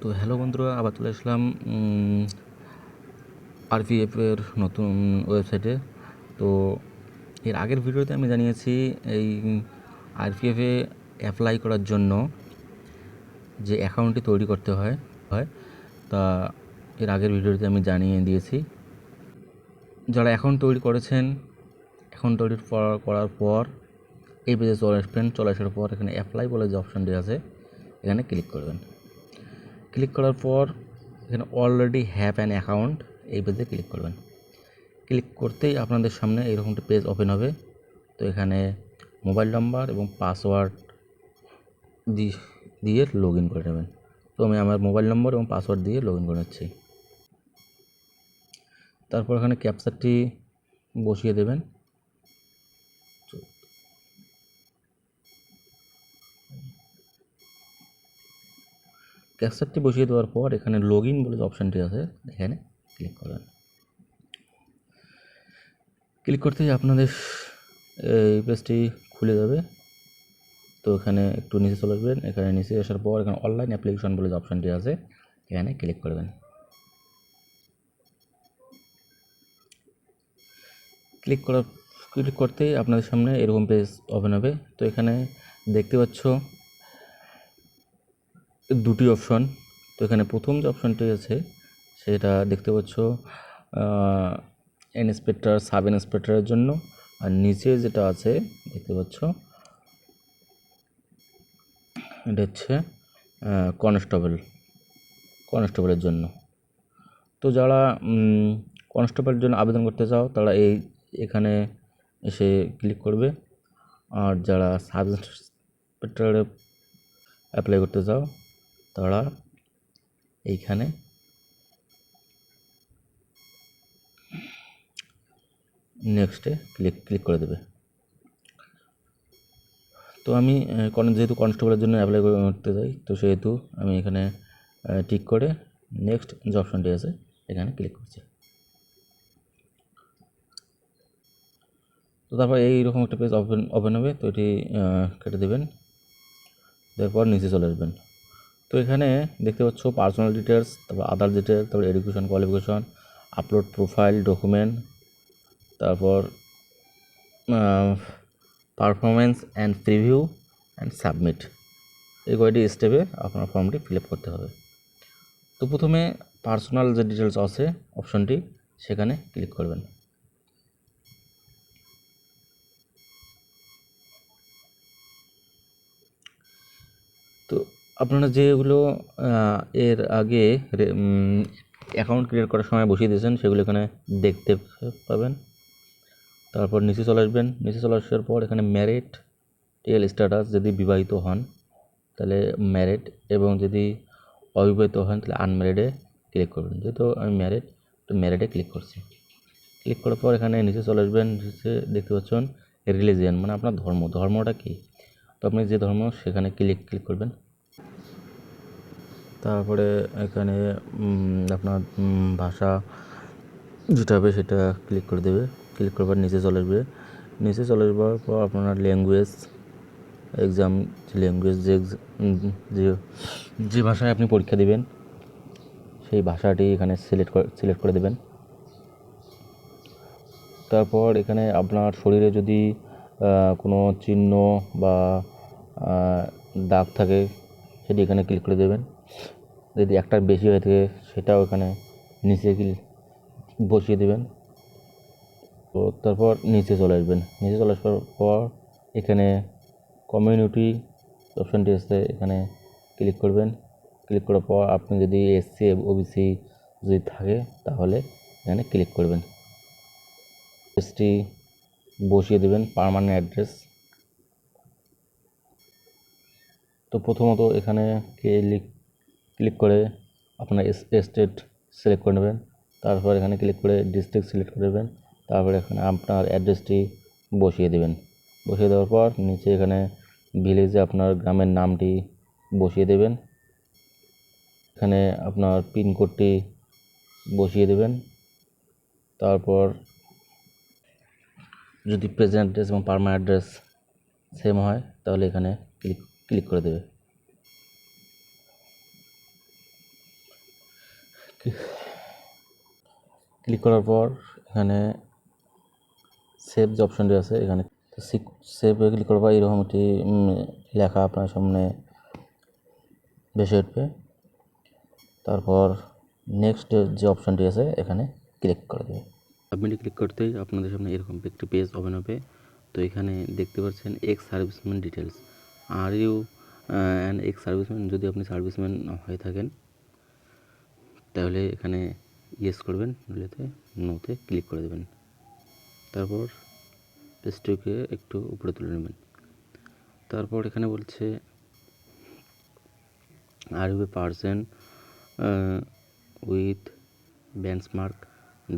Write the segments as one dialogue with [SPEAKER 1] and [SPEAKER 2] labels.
[SPEAKER 1] তো হ্যালো বন্ধুরা, আবার চলে আসলাম আরপিএফ এর নতুন ওয়েবসাইটে তো এর আগের ভিডিওতে আমি জানিয়েছি, এই আরপিএফে অ্যাপ্লাই করার জন্য যে অ্যাকাউন্টটি তৈরি করতে হয় হয়, তা এর আগের ভিডিওতে আমি জানিয়ে দিয়েছি। যারা অ্যাকাউন্ট তৈরি করেছেন অ্যাকাউন্ট তৈরি করার- করার পর এই পেজে চলে আসবেন, চলে আসার পর এখানে অ্যাপ্লাই বলে যে অপশানটি আছে, এখানে ক্লিক করবেন। ক্লিক করার পর এখানে অলরেডি হ্যাভ অ্যান অ্যাকাউন্ট এই পেজে ক্লিক করবেন। ক্লিক করতেই আপনাদের সামনে এরকম একটা পেজ ওপেন হবে। তো এখানে মোবাইল নাম্বার এবং পাসওয়ার্ড দিয়ে লগ ইন করে নেবেন। তো আমি আমার মোবাইল নম্বর এবং পাসওয়ার্ড দিয়ে লগ ইন করে নিচ্ছি। তারপর এখানে ক্যাপচারটি বসিয়ে দেবেন। ক্যাপচারটি বসিয়ে দেওয়ার পর এখানে লগ ইন বলে যে অপশানটি আছে, এখানে ক্লিক করবেন। ক্লিক করতেই আপনাদের এই পেজটি খুলে যাবে। তো এখানে একটু নিচে চলে আসবেন। এখানে নিচে আসার পর এখানে অনলাইন অ্যাপ্লিকেশন বলে যে অপশানটি আছে, এখানে ক্লিক করবেন। ক্লিক করার ক্লিক করতেই আপনাদের সামনে এরকম পেজ ওপেন হবে। তো এখানে দেখতে পাচ্ছ দুটি অপশন তো এখানে প্রথম যে অপশনটি আছে, সেটা দেখতে পাচ্ছ ইন্সপেক্টর সাব ইন্সপেক্টরের জন্য। আর নিচে যেটা আছে, দেখতে পাচ্ছ, এটা হচ্ছে কনস্টেবল কনস্টেবলের জন্য। তো যারা কনস্টেবলের জন্য আবেদন করতে চাও, তারা এই, এখানে এসে ক্লিক করবে। আর যারা সাব ইন্সপেক্টরে অ্যাপ্লাই করতে চাও তারা এইখানে নেক্সটে ক্লিক ক্লিক করে দেবে। তো আমি যেহেতু কনস্টেবলের জন্য অ্যাপ্লাই করতে চাই, তো সেহেতু আমি এখানে টিক করে নেক্সট যে অপশানটি আছে, এখানে ক্লিক করছি। তো তারপর এইরকম একটা পেজ ওপেন ওপেন হবে, তো এটি কেটে দেবেন। তারপর নিচে চলে আসবেন। তো এখানে দেখতে পাচ্ছ পার্সোনাল ডিটেলস তারপর আদার ডিটেলস তারপর education qualification upload profile document তারপর performance and preview and submit এই কয়টি স্টেপে আপনার ফর্মটি ফিল করতে হবে। তো প্রথমে পার্সোনাল যে ডিটেলস আছে অপশনটি সেখানে ক্লিক করবেন তো আপনারা যেগুলো এর আগে অ্যাকাউন্ট ক্রিয়েট করার সময় বসিয়ে দিয়েছেন, সেগুলো এখানে দেখতে পাবেন। তারপর নিচে চলে আসবেন। নিচে চলে আসার পর এখানে ম্যারিড টেল স্ট্যাটাস যদি বিবাহিত হন, তাহলে ম্যারিড এবং যদি অবিবাহিত হন, তাহলে আনম্যারিডে ক্লিক করবেন। যেহেতু আমি ম্যারিড তো ম্যারিডে ক্লিক করছি। ক্লিক করার পর এখানে নিচে চলে আসবেন, নিচে দেখতে পাচ্ছেন রিলিজিয়ান মানে আপনার ধর্ম। ধর্মটা কী? তো আপনি যে ধর্ম, সেখানে ক্লিক ক্লিক করবেন। তারপরে এখানে আপনার ভাষা যেটা হবে সেটা ক্লিক করে দেবে। ক্লিক করবার নিচে চলে আসবে। নিচে চলে আসবার পর আপনার ল্যাঙ্গুয়েজ এক্সাম যে ল্যাঙ্গুয়েজ যে যে যে ভাষায় আপনি পরীক্ষা দেবেন, সেই ভাষাটি এখানে সিলেক্ট করে সিলেক্ট করে দেবেন। তারপর এখানে আপনার শরীরে যদি কোনো চিহ্ন বা দাগ থাকে, সেটি এখানে ক্লিক করে দেবেন। যদি একটার বেশি হয়ে থাকে সেটাও এখানে নিচে বসিয়ে দেবেন। তো তারপর নিচে চলে আসবেন। নিচে চলে আসার পর এখানে কমিউনিটি অপশানটি আছে, এখানে ক্লিক করবেন। ক্লিক করার পর আপনি যদি এসসি ওবিসি যদি থাকে, তাহলে এখানে ক্লিক করবেন। অ্যাড্রেসটি বসিয়ে দেবেন পার্মানেন্ট অ্যাড্রেস তো প্রথমত এখানে ক্লিক ক্লিক করে আপনার স্টেট সিলেক্ট করে নেবেন। তারপর এখানে ক্লিক করে ডিস্ট্রিক্ট সিলেক্ট করে দেবেন তারপর এখানে আপনার অ্যাড্রেসটি বসিয়ে দেবেন। বসিয়ে দেওয়ার পর নিচে এখানে ভিলেজে আপনার গ্রামের নামটি বসিয়ে দেবেন। এখানে আপনার পিনকোডটি বসিয়ে দেবেন। তারপর যদি প্রেজেন্ট অ্যাড্রেস এবং পারমানেন্ট অ্যাড্রেস সেম হয়, তাহলে এখানে ক্লিক ক্লিক করে দেবে। ক্লিক করার পর এখানে সেভ যে অপশানটি আছে, এখানে সেভে ক্লিক করার পর এরকম একটি লেখা আপনার সামনে ভেসে উঠবে। তারপর নেক্সট যে অপশানটি আছে, এখানে ক্লিক করে দেবে। সাবমিটে ক্লিক করতেই আপনাদের সামনে এরকম একটি পেজ ওপেন হবে। তো এখানে দেখতে পাচ্ছেন ex serviceman details are you and ex serviceman যদি আপনি সার্ভিসম্যান হয়ে থাকেন তাহলে এখানে ইয়েস করবেন নইলেতে নোতে ক্লিক করে দেবেন। তারপর পেজটিকে একটু উপরে তুলে নেবেন। তারপর এখানে বলছে are you a person with benchmark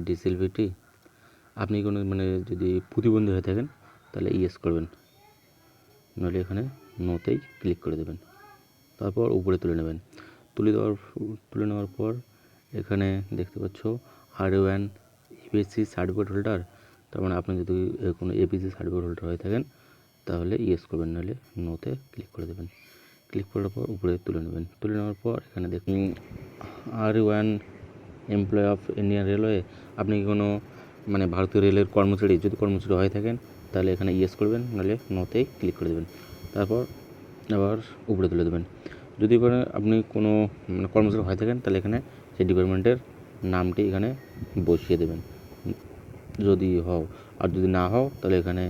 [SPEAKER 1] disability আপনি কোনো মানে যদি প্রতিবন্ধী হয়ে থাকেন, তাহলে ইয়েস করবেন। নইলে এখানে নোতেই ক্লিক করে দেবেন। তারপর উপরে তুলে নেবেন। তুলে দেওয়ার, তুলে নেওয়ার পর এখানে দেখতে পাচ্ছ are you an APSC certificate holder তার মানে আপনি যদি কোনো এপিসি সার্টিফিকেট হোল্ডার হয়ে থাকেন, তাহলে ইয়েস করবেন, নাহলে নোতে ক্লিক করে দেবেন। ক্লিক করার পর উপরে তুলে নেবেন। তুলে নেওয়ার পর এখানে দেখুন are an employee of Indian railway আপনি কি কোনো মানে ভারতীয় রেলের কর্মচারী, যদি কর্মচারী হয়ে থাকেন, তাহলে এখানে ইয়েস করবেন, নাহলে নোতেই ক্লিক করে দেবেন। তারপর আবার উপরে তুলে দেবেন। যদি আপনি কোনো মানে কর্মচারী হয়ে থাকেন, তাহলে এখানে সেই ডিপার্টমেন্টের নামটি এখানে বসিয়ে দেবেন। যদি হও, আর যদি না হও, তাহলে এখানে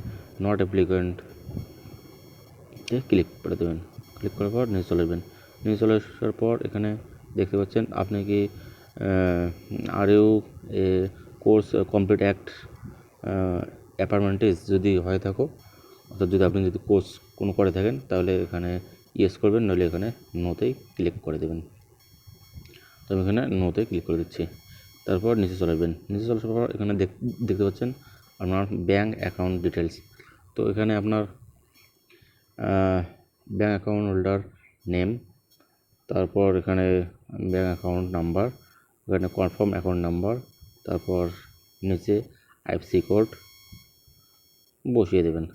[SPEAKER 1] নট অ্যাপ্লিকেন্ট ক্লিক করে দেবেন। ক্লিক করার পর নিচে চলে আসবেন নিচে চলে আসার পর এখানে দেখতে পাচ্ছেন, আপনি কি are you a course complete act apprentice যদি হয়ে থাকো, অর্থাৎ যদি আপনি যদি কোর্স কোনো করে থাকেন, তাহলে এখানে ইয়েস করবেন নইলে এখানে নোতেই ক্লিক করে দেবেন। তো আমি এখানে নোতে ক্লিক করে দিচ্ছি। তারপর নিচে চলে নিচে চলে পর এখানে দেখতে পাচ্ছেন আপনার ব্যাঙ্ক অ্যাকাউন্ট ডিটেলস তো এখানে আপনার ব্যাঙ্ক অ্যাকাউন্ট হোল্ডার নেম তারপর এখানে ব্যাঙ্ক অ্যাকাউন্ট নাম্বার এখানে কনফার্ম অ্যাকাউন্ট নাম্বার তারপর নিচে আইএফসি কোড বসিয়ে দেবেন।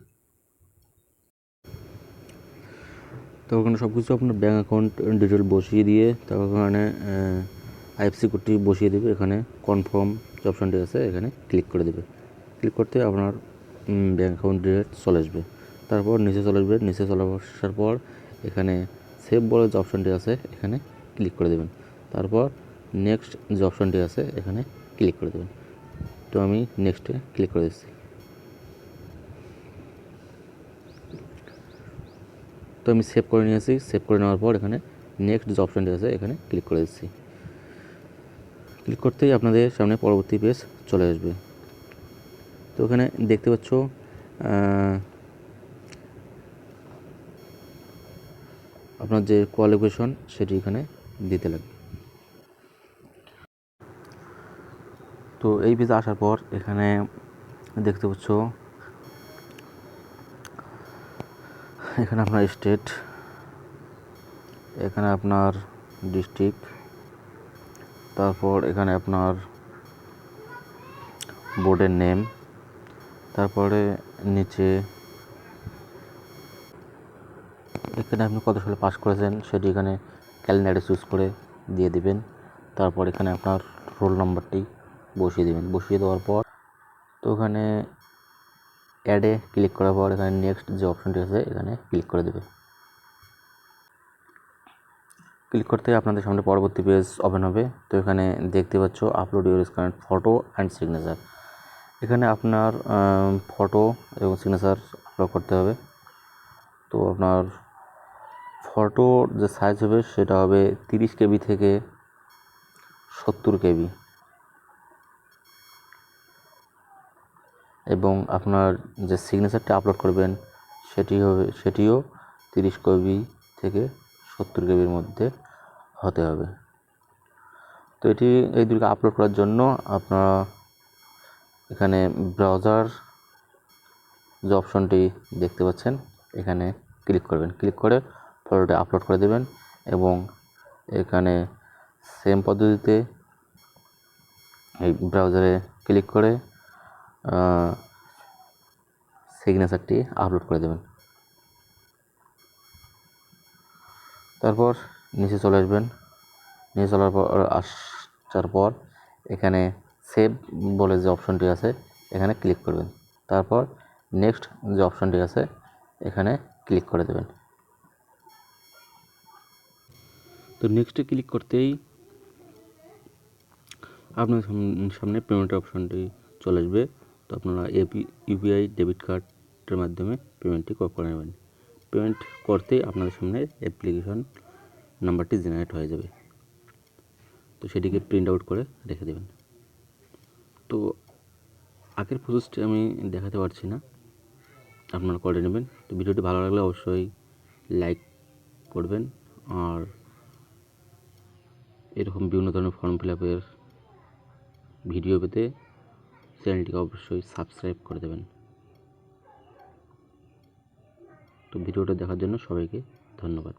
[SPEAKER 1] তো ওখানে সব কিছু আপনার ব্যাঙ্ক অ্যাকাউন্ট ডিটেল বসিয়ে দিয়ে, তারপর ওখানে আইএফসি কোডটি বসিয়ে দেবে, এখানে কনফার্ম যে অপশানটি আছে, এখানে ক্লিক করে দেবে। ক্লিক করতে আপনার ব্যাঙ্ক অ্যাকাউন্ট ডিটেল চলে আসবে। তারপর নিচে চলে আসবে, নিচে চলে আসার পর এখানে সেভ বলে যে অপশানটি আছে, এখানে ক্লিক করে দেবেন। তারপর নেক্সট যে অপশানটি আছে, এখানে ক্লিক করে দেবেন। তো আমি নেক্সটে ক্লিক করে দিচ্ছি। তো আমি সেভ করে নিয়েছি। সেভ করে নেওয়ার পর এখানে নেক্সট যে অপশানটি আছে, এখানে ক্লিক করে দিচ্ছি। ক্লিক করতেই আপনাদের সামনে পরবর্তী পেজ চলে আসবে। তো এখানে দেখতে পাচ্ছ আপনার যে কোয়ালিফিকেশন সেটি এখানে দিতে লাগবে। তো এই পেজে আসার পর এখানে দেখতে পাচ্ছ এখানে আপনার স্টেট, এখানে আপনার ডিস্ট্রিক্ট, তারপর এখানে আপনার বোর্ডের নেম, তারপরে নিচে এখানে আপনি কত সালে পাস করেছেন সেটি এখানে ক্যালেন্ডারে চুজ করে দিয়ে দিবেন। তারপর এখানে আপনার রোল নাম্বারটি বসিয়ে দেবেন। বসিয়ে দেওয়ার পর তো ওখানে অ্যাডে ক্লিক করার পর এখানে নেক্সট যে অপশনটি আছে, এখানে ক্লিক করে দেবে। ক্লিক করতে আপনাদের সামনে পরবর্তী পেজ ওপেন হবে। তো এখানে দেখতে পাচ্ছ upload your scan photo and signature এখানে আপনার ফটো এবং সিগনেচার আপলোড করতে হবে। তো আপনার ফটোর যে সাইজ হবে, সেটা হবে তিরিশ কেবি থেকে সত্তর কেবি। এবং আপনার যে সিগনেচারটা আপলোড করবেন, সেটি হবে, সেটিও তিরিশ কেবি থেকে সত্তর কেবির মধ্যে হতে হবে। তো এটি, এই দুটোকে আপলোড করার জন্য আপনারা এখানে ব্রাউজার যে অপশনটি দেখতে পাচ্ছেন, এখানে ক্লিক করবেন। ক্লিক করে ফটোটি আপলোড করে দেবেন এবং এখানে সেম পদ্ধতিতে এই ব্রাউজারে ক্লিক করে সিগনেচারটি আপলোড করে দেবেন। তারপর নিচে চলে আসবেন। নিচে চলার পর, আসার পর এখানে সেভ বলে যে অপশনটি আছে, এখানে ক্লিক করবেন। তারপর নেক্সট যে অপশনটি আছে, এখানে ক্লিক করে দেবেন। তো নেক্সটে ক্লিক করতেই আপনার সাম- সামনে পেমেন্টের অপশনটি চলে আসবে। তো আপনারা এপি ইউপিআই ডেবিট কার্ডের মাধ্যমে পেমেন্টটি করে নেবেন। পেমেন্ট করতেই আপনাদের সামনে অ্যাপ্লিকেশন নাম্বারটি জেনারেট হয়ে যাবে। তো সেটিকে প্রিন্ট আউট করে রেখে দেবেন। তো আগের প্রসেসটি আমি দেখাতে পারছি না। আপনারা করে নেবেন। তো ভিডিওটি ভালো লাগলে অবশ্যই লাইক করবেন। আর এরকম বিভিন্ন ধরনের ফর্ম ফিল আপের ভিডিও পেতে চ্যানেলটিকে অবশ্যই সাবস্ক্রাইব করে দেবেন। তো ভিডিওটা দেখার জন্য সবাইকে ধন্যবাদ।